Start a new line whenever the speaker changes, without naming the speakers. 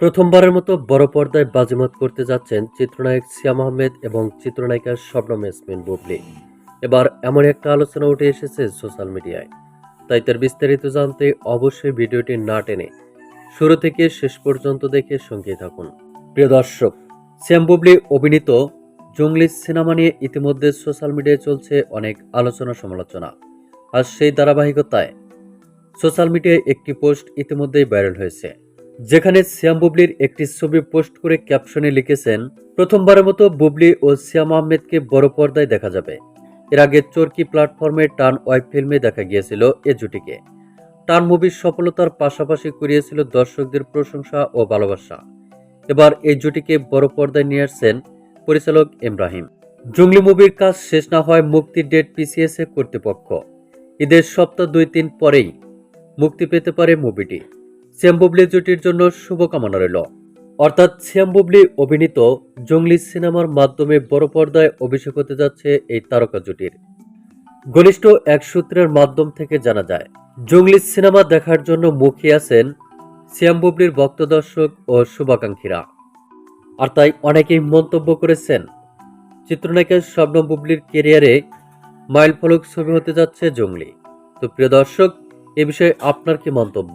প্রথমবারের মতো বড় পর্দায় বাজিমাত করতে যাচ্ছেন চিত্রনায়ক সিয়াম আহমেদ এবং চিত্রনায়িকা শবনম ইয়াসমিন বুবলি। এবার এমন একটা আলোচনা উঠে এসেছে সোশ্যাল মিডিয়ায়। তাই তার বিস্তারিত জানতে অবশ্যই ভিডিওটি না টেনে শুরু থেকে শেষ পর্যন্ত দেখে সঙ্গে থাকুন। প্রিয় দর্শক শ্যাম বুবলি অভিনীত জঙ্গলি সিনেমা নিয়ে ইতিমধ্যে সোশ্যাল মিডিয়ায় চলছে অনেক আলোচনা সমালোচনা। আর সেই ধারাবাহিকতায় সোশ্যাল মিডিয়ায় একটি পোস্ট ইতিমধ্যেই ভাইরাল হয়েছে। যেখানে শ্যাম বুবলির একটি ছবি পোস্ট করে ক্যাপশনে লিখেছেন, প্রথমবারের মতো বুবলি ও শ্যাম আহমেদকে বড় পর্দায় দেখা যাবে। এর আগে চরকি প্ল্যাটফর্মে টান ওয়াইফ ফিল্মে দেখা গিয়েছিল এ জুটিকে। টান মুভির সফলতার পাশাপাশি করিয়েছিল দর্শকদের প্রশংসা ও ভালোবাসা। এবার এই জুটিকে বড় পর্দায় নিয়ে আসছেন পরিচালক ইব্রাহিম। জঙ্গলি মুভির কাজ শেষ না হয় মুক্তির ডেট পিসিএসএ কর্তৃপক্ষ। ঈদের সপ্তাহ দুই তিন পরেই মুক্তি পেতে পারে মুভিটি। শ্যাম বুবলি জুটির জন্য শুভকামনা রইল। অর্থাৎ শ্যাম বুবলি অভিনীত জঙ্গলি সিনেমার মাধ্যমে বড় পর্দায় অভিষেক হতে যাচ্ছে এই তারকা জুটির। ঘনিষ্ঠ এক সূত্রের মাধ্যম থেকে জানা যায়, জঙ্গলি সিনেমা দেখার জন্য মুখিয়ে আছেন শ্যাম বুবলির ভক্ত দর্শক ও শুভাকাঙ্ক্ষীরা। আর তাই অনেকেই মন্তব্য করেছেন, চিত্রনায়িকা শবনম বুবলির কেরিয়ারে মাইল ফলক ছবি হতে যাচ্ছে জঙ্গলি। তো প্রিয় দর্শক, এ বিষয়ে আপনার কি মন্তব্য?